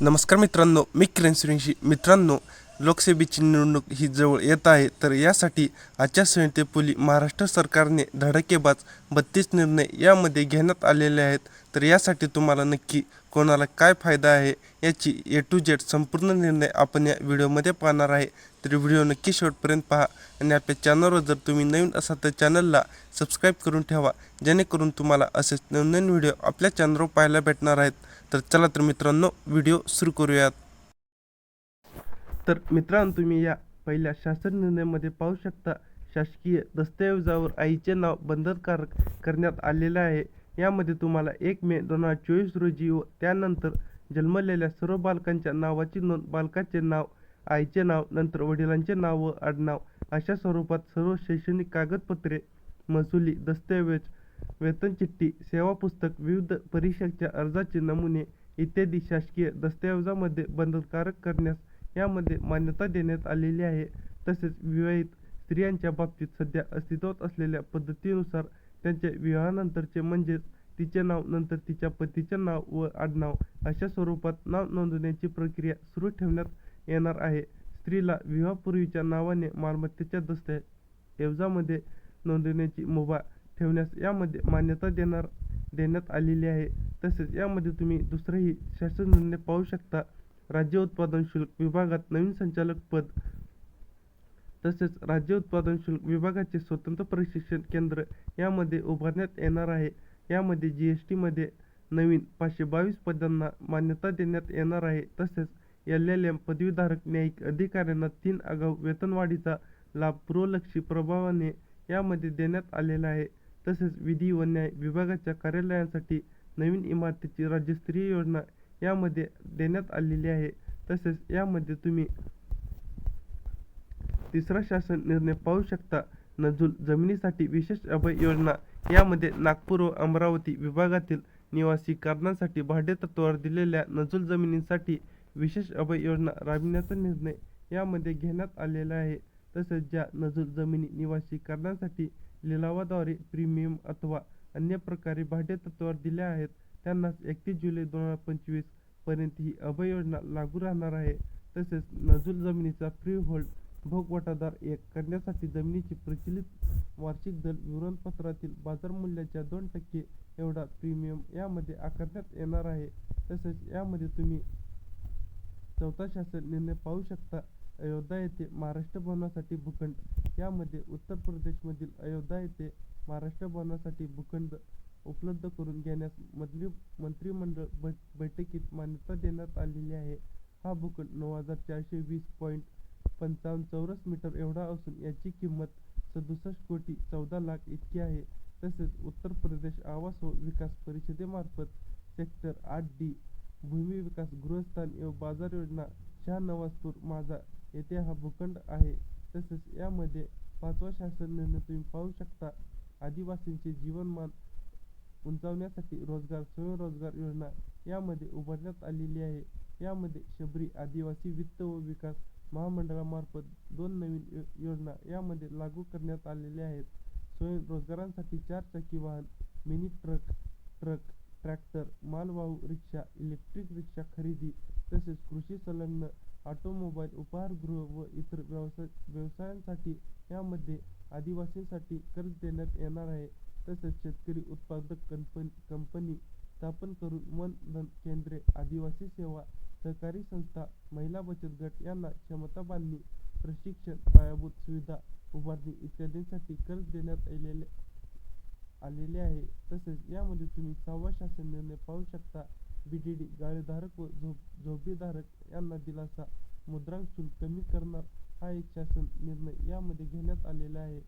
नमस्कार मित्रांनो मी किरण सुरेंशी. मित्रांनो लोकसभेची निवडणूक ही जवळ येत आहे तर यासाठी आचारसंहितेपूर्वी महाराष्ट्र सरकारने धडकेबाज बत्तीस निर्णय यामध्ये घेण्यात आलेले आहेत. तर यासाठी तुम्हाला नक्की कोणाला काय फायदा आहे याची ए टू जेड संपूर्ण निर्णय आपण या व्हिडिओमध्ये पाहणार आहे. तर व्हिडिओ नक्की शेवटपर्यंत पहा आणि आपल्या चॅनलवर जर तुम्ही नवीन असाल तर चॅनलला सबस्क्राईब करून ठेवा जेणेकरून तुम्हाला असेच नवनवीन व्हिडिओ आपल्या चॅनलवर पाहायला भेटणार आहेत. तर चला तर मित्रांनो व्हिडिओ सुरू करूयात. तर मित्रांनो तुम्ही या पहिल्या शासन निर्णयामध्ये पाहू शकता शासकीय दस्तऐवजावर आईचे नाव बंधनकारक करण्यात आलेले आहे. यामध्ये तुम्हाला एक मे दोन हजार चोवीस रोजी व त्यानंतर जन्मलेल्या सर्व बालकांच्या नावाची नोंद बालकाचे नाव आईचे नाव नंतर वडिलांचे नाव व आडनाव अशा स्वरूपात सर्व शैक्षणिक कागदपत्रे महसुली दस्तऐवज वेतन चिठ्ठी सेवा पुस्तक विविध परीक्षांच्या अर्जाचे नमुने इत्यादी शासकीय दस्तऐवजामध्ये बंधनकारक करण्यास यामध्ये मान्यता देण्यात आलेली आहे. तसेच विवाहित स्त्रियांच्या बाबतीत सध्या अस्तित्वात असलेल्या पद्धतीनुसार त्यांच्या विवाहानंतरचे म्हणजेच तिचे नाव नंतर तिच्या पतीचे नाव व आडनाव अशा स्वरूपात नाव नोंदवण्याची प्रक्रिया सुरू ठेवण्यात येणार आहे. स्त्रीला विवाहापूर्वीच्या नावाने मालमत्तेच्या दस्तऐवजामध्ये नोंदवण्याची मुभा ठेवण्यास यामध्ये मान्यता देणार देण्यात आलेली आहे. तसेच यामध्ये तुम्ही दुसरंही शासन निर्णय पाहू शकता. राज्य उत्पादन शुल्क विभागात नवीन संचालक पद तसेच राज्य उत्पादन शुल्क विभागाचे स्वतंत्र प्रशिक्षण केंद्र यामध्ये उभारण्यात येणार आहे. यामध्ये जी एस टीमध्ये नवीन पाचशे बावीस पदांना मान्यता देण्यात येणार आहे. तसेच एल एल एम पदवीधारक न्यायिक अधिकाऱ्यांना तीन आगाऊ वेतनवाढीचा लाभ पूर्वलक्षी प्रभावाने यामध्ये देण्यात आलेला आहे. तसेच विधी व न्याय विभागाच्या कार्यालयांसाठी नवीन इमारतीची राज्यस्तरीय योजना यामध्ये देण्यात आलेली आहे. तसेच यामध्ये तुम्ही तिसरा शासन निर्णय पाहू शकता. नजूल जमिनीसाठी विशेष अभय योजना यामध्ये नागपूर व अमरावती विभागातील निवासी कारणांसाठी भाडेतत्वावर दिलेल्या नजूल जमिनींसाठी विशेष अभय योजना राबविण्याचा निर्णय यामध्ये घेण्यात आलेला आहे. तसेच ज्या नजूल जमिनी निवासी कारणांसाठी लिलावाद्वारे प्रीमियम अथवा अन्य प्रकारे भाडेतत्वावर दिल्या आहेत. त्यांनाच एकतीस जुलै दोन हजार पंचवीसपर्यंत ही अभय योजना लागू राहणार आहे. तसेच नजूल जमिनीचा फ्री होल्ड भोगवटादार एक करण्यासाठी जमिनीची प्रचलित वार्षिक दर विवरणपत्रातील बाजार मूल्याच्या दोन टक्के एवढा प्रीमियम यामध्ये आकारण्यात येणार आहे. तसेच यामध्ये तुम्ही चौथा शासन निर्णय पाहू शकता. अयोध्या येथे महाराष्ट्र भवनासाठी भूखंड. यामध्ये उत्तर प्रदेशमधील अयोध्या येथे महाराष्ट्र भवनासाठी भूखंड उपलब्ध करून घेण्यास मधली मंत्रिमंडळ बै बैठकीत मान्यता देण्यात आलेली आहे. हा भूखंड नऊ हजार चारशे वीस पॉईंट पंचावन्न चौरस मीटर एवढा असून याची किंमत सदुसष्ट कोटी चौदा लाख इतकी आहे. तसेच उत्तर प्रदेश आवास व विकास परिषदेमार्फत सेक्टर आठ डी भूमी विकास गृहस्थान व बाजार योजना शहानवाजपूर माझा येथे हा भूखंड आहे. तसेच यामध्ये पाचवा शासन निर्णय तुम्ही पाहू शकता. आदिवासींचे जीवनमान उंचावण्यासाठी रोजगार स्वयंरोजगार योजना यामध्ये उभारण्यात आलेली आहे. यामध्ये शबरी आदिवासी वित्त व विकास महामंडळामार्फत दोन नवीन योजना यामध्ये लागू करण्यात आलेल्या आहेत. स्वयंरोजगारांसाठी चार चाकी वाहन मिनी ट्रक ट्रक ट्रॅक्टर मालवाहू रिक्षा इलेक्ट्रिक रिक्षा खरेदी तसेच कृषी संलग्न ऑटोमोबाईल उपहारगृह व इतर व्यवसाय व्यवसायांसाठी यामध्ये आदिवासींसाठी कर्ज देण्यात येणार आहे. तसेच शेतकरी उत्पादक कंपनी कंपनी स्थापन करून वन धन केंद्रे आदिवासी सेवा सहकारी संस्था महिला बचत गट यांना क्षमता बांधणी प्रशिक्षण पायाभूत सुविधा उभारणी इत्यादींसाठी कर्ज देण्यात आलेले आलेले आहे. तसेच यामध्ये तुम्ही सहावा शासन निर्णय पाहू शकता. बी डी डी गाळेधारक व झोप झोपडीधारक यांना दिलासा. मुद्रांक शुल्क कमी करणार हा एक शासन निर्णय यामध्ये घेण्यात आलेला आहे.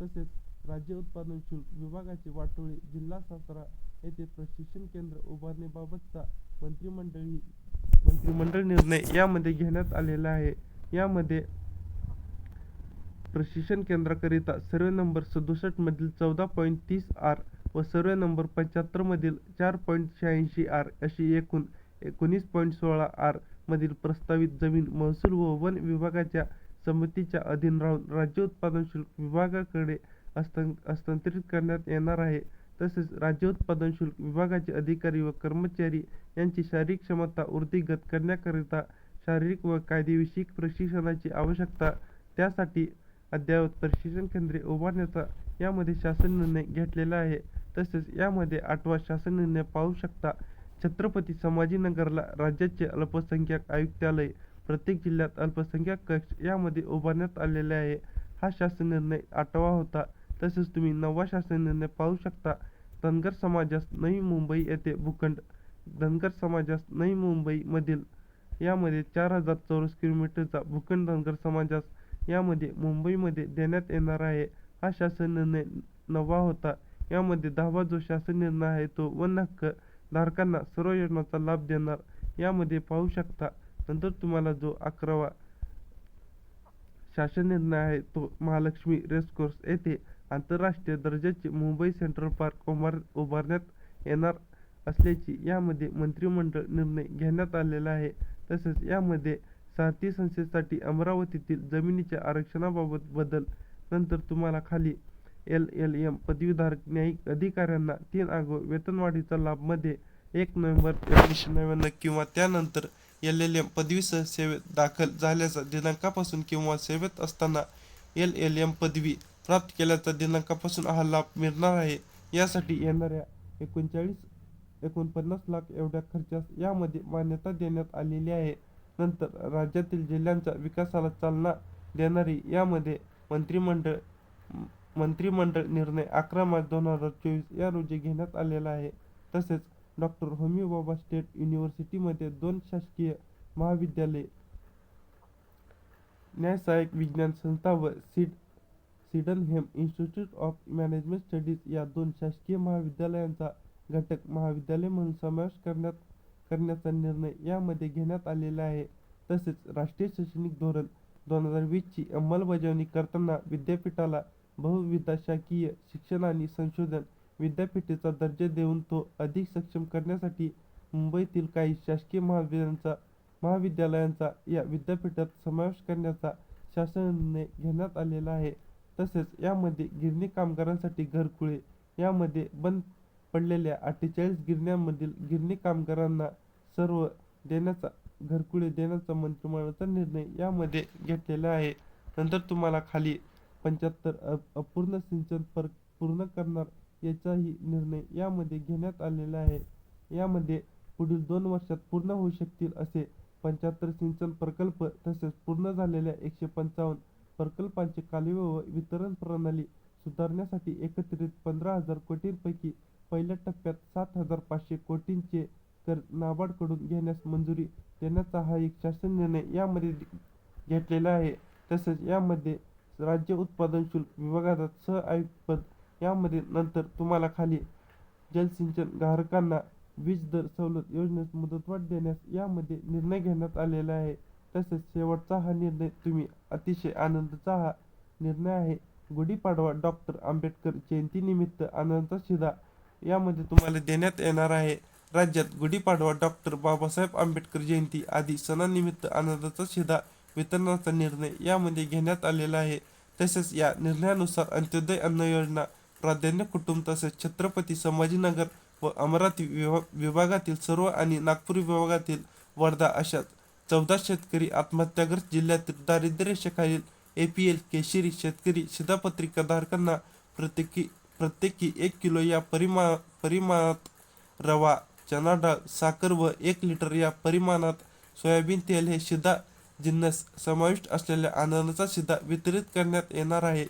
तसेच राज्य उत्पादन शुल्क विभागाचे वाटोळे जिल्हा सातारा येथे प्रशिक्षण केंद्र उभारणीबाबतचा मंत्रिमंडळी मंत्रिमंडळ निर्णय यामध्ये घेण्यात आलेला आहे. यामध्ये प्रशिक्षण केंद्राकरिता सर्वे नंबर सदुसष्ट मधील चौदा पॉईंट तीस आर व सर्वे नंबर पंच्याहत्तरमधील चार पॉईंट शहाऐंशी आर अशी एकूण एकोणीस पॉईंट सोळा आर मधील प्रस्तावित जमीन महसूल व वन विभागाच्या समितीच्या अधीन राहून राज्य उत्पादन शुल्क विभागाकडे हस्तां हस्तांतरित करण्यात येणार आहे. तसेच राज्य उत्पादन शुल्क विभागाचे अधिकारी व कर्मचारी यांची शारीरिक क्षमता वृद्धिगत करण्याकरिता शारीरिक व कायदेविषयक प्रशिक्षणाची आवश्यकता त्यासाठी अद्ययावत प्रशिक्षण केंद्रे उभारण्याचा यामध्ये शासन निर्णय घेतलेला आहे. तसेच यामध्ये आठवा शासन निर्णय पाहू शकता. छत्रपती संभाजीनगरला राज्याचे अल्पसंख्याक आयुक्तालय प्रत्येक जिल्ह्यात अल्पसंख्याक कक्ष यामध्ये उभारण्यात आलेले आहे. हा शासन निर्णय आठवा होता. तसेच तुम्ही नववा शासन निर्णय पाहू शकता. धनगर समाजास नवी मुंबई येथे भूखंड धनगर समाजास नवी मुंबईमधील यामध्ये चार हजार चौरस किलोमीटरचा भूखंड धनगर समाजास यामध्ये मुंबईमध्ये देण्यात येणार आहे. हा शासन निर्णय नववा होता. यामध्ये दहावा जो शासन निर्णय आहे तो वन हक्क धारकांना सर्व योजनांचा लाभ देणार. यामध्ये पाहू शकता नंतर तुम्हाला जो अकरावा शासन निर्णय आहे तो महालक्ष्मी रेसकोर्स येथे आंतरराष्ट्रीय दर्जाचे मुंबई सेंट्रल पार्क उभार उभारण्यात येणार असल्याची यामध्ये मंत्रिमंडळ निर्णय घेण्यात आलेला आहे. तसेच यामध्ये सारथी संस्थेसाठी अमरावतीतील जमिनीच्या आरक्षणाबाबत बदल नंतर तुम्हाला खाली एल एल एम पदवीधारक न्यायिक अधिकाऱ्यांना तीन आगो वेतनवाढीचा लाभमध्ये एक नोव्हेंबर एकोणीसशे नव्याण्णव किंवा त्यानंतर एल एल एम पदवीसह सेवेत दाखल झाल्याचा दिनांकापासून किंवा सेवेत असताना एल एल एम पदवी प्राप्त केल्याचा दिनांकापासून हा लाभ मिळणार आहे. यासाठी येणाऱ्या एकोणचाळीस एकोणपन्नास लाख एवढ्या खर्चास यामध्ये मान्यता देण्यात आलेली आहे. नंतर राज्यातील जिल्ह्यांच्या विकासाला चालना देणारी यामध्ये मंत्रिमंडळ मंत्रिमंडळ निर्णय अकरा मार्च दोन हजार चोवीस या रोजी घेण्यात आलेला आहे. तसेच डॉक्टर होमी बाबा स्टेट युनिव्हर्सिटीमध्ये दोन शासकीय महाविद्यालये न्यायसहाय्यक विज्ञान संस्था व seed Sydenham institute of management studies या दोन शासकीय महाविद्यालयांचा घटक महाविद्यालय म्हणून समावेश करण्यात करण्याचा निर्णय यामध्ये घेण्यात आलेला आहे. तसेच राष्ट्रीय शैक्षणिक धोरण दोन हजार वीसची अंमलबजावणी करताना विद्यापीठाला बहुविधशाखीय शिक्षण आणि संशोधन विद्यापीठेचा दर्जा देऊन तो अधिक सक्षम करण्यासाठी मुंबईतील काही शासकीय महाविद्यालयांचा महाविद्यालयांचा या विद्यापीठात समावेश करण्याचा शासन निर्णय घेण्यात आलेला आहे. तसेच यामध्ये गिरणी कामगारांसाठी घरकुळे यामध्ये बंद पडलेल्या अठ्ठेचाळीस गिरण्यांमधील गिरणी कामगारांना सर्व देण्याचा घरकुळे देण्याचा मंत्रिमंडळाचा निर्णय यामध्ये घेतलेला आहे. नंतर तुम्हाला खाली पंच्याहत्तर अपूर्ण सिंचन पर पूर्ण करणार याचाही निर्णय यामध्ये घेण्यात आलेला आहे. यामध्ये पुढील दोन वर्षात पूर्ण होऊ शकतील असे पंच्याहत्तर सिंचन प्रकल्प तसेच पूर्ण झालेल्या एकशे पंचावन्न प्रकल्पांचे कालवे व वितरण प्रणाली सुधारण्यासाठी एकत्रित पंधरा हजार कोटींपैकी पहिल्या टप्प्यात सात हजार पाचशे कोटींचे कर नाबार्डकडून घेण्यास मंजुरी देण्याचा हा एक शासन निर्णय यामध्ये घेतलेला आहे. तसेच यामध्ये राज्य उत्पादन शुल्क विभागाचा सह आयुक्तपद यामध्ये नंतर तुम्हाला खाली जलसिंचन ग्राहकांना वीज दर सवलत योजनेस मुदतवाढ देण्यास यामध्ये निर्णय घेण्यात आलेला आहे. तसेच शेवटचा हा निर्णय तुम्ही अतिशय आनंदाचा हा निर्णय आहे. गुढीपाडवा डॉक्टर आंबेडकर जयंतीनिमित्त आनंदाचा शिधा यामध्ये तुम्हाला देण्यात येणार आहे. राज्यात गुढीपाडवा डॉक्टर बाबासाहेब आंबेडकर जयंती आदी सणांनिमित्त आनंदाचा शिधा वितरणाचा निर्णय यामध्ये घेण्यात आलेला आहे. तसेच या निर्णयानुसार अंत्योदय अन्न योजना प्राधान्य कुटुंब तसेच छत्रपती संभाजीनगर व अमरावती विभाग विभागातील सर्व आणि नागपूर विभागातील वर्धा अशा चौदा शेतकरी आत्महत्याग्रस्त जिल्ह्यातील दारिद्र्य रेषेखालील ए पी एल केशरी शेतकरी शिधापत्रिका धारकांना प्रत्येकी प्रत्येकी एक किलो या परिमा परिमाणात रवा चना डाळ साखर व एक लिटर या परिमाणात सोयाबीन तेल हे शिधा जिन्नस समाविष्ट असलेल्या आनंदाचा शिधा वितरित करण्यात येणार आहे.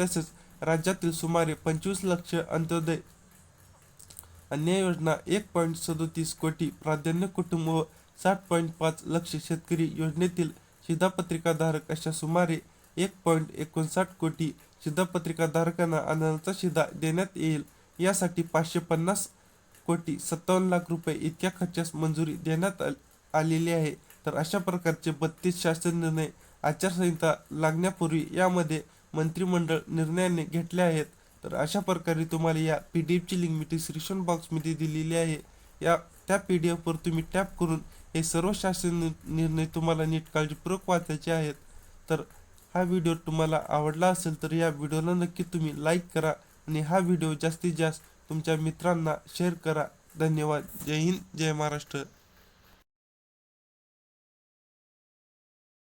तसेच राज्यातील सुमारे पंचवीस लक्ष अंत्योदय अन्य योजना एक पॉईंट सदोतीस कोटी प्राधान्य कुटुंब व साठ पॉईंट पाच लक्ष शेतकरी योजनेतील शिधापत्रिकाधारक अशा सुमारे एक पॉईंट एकोणसाठ कोटी शिधापत्रिकाधारकांना आनंदाचा शिधा देण्यात येईल. यासाठी पाचशे पन्नास कोटी सत्तावन्न लाख रुपये इतक्या खर्चास मंजुरी देण्यात आलेली आहे. तर अशा प्रकारचे बत्तीस शासन निर्णय आचारसंहिता लागण्यापूर्वी यामध्ये मंत्रिमंडळ निर्णयाने घेतले आहेत. तर अशा प्रकारे तुम्हाला या पी डी एफची लिंक मी डिस्क्रिप्शन बॉक्समध्ये दिलेली आहे. या त्या पी डी एफवर तुम्ही टॅप करून हे सर्व शासन निर्णय तुम्हाला नीट काळजीपूर्वक वाचायचे आहेत. तर हा व्हिडिओ तुम्हाला आवडला असेल तर या व्हिडिओला नक्की तुम्ही लाईक करा आणि हा व्हिडिओ जास्तीत जास्त तुमच्या मित्रांना शेअर करा. धन्यवाद. जय हिंद. जय महाराष्ट्र.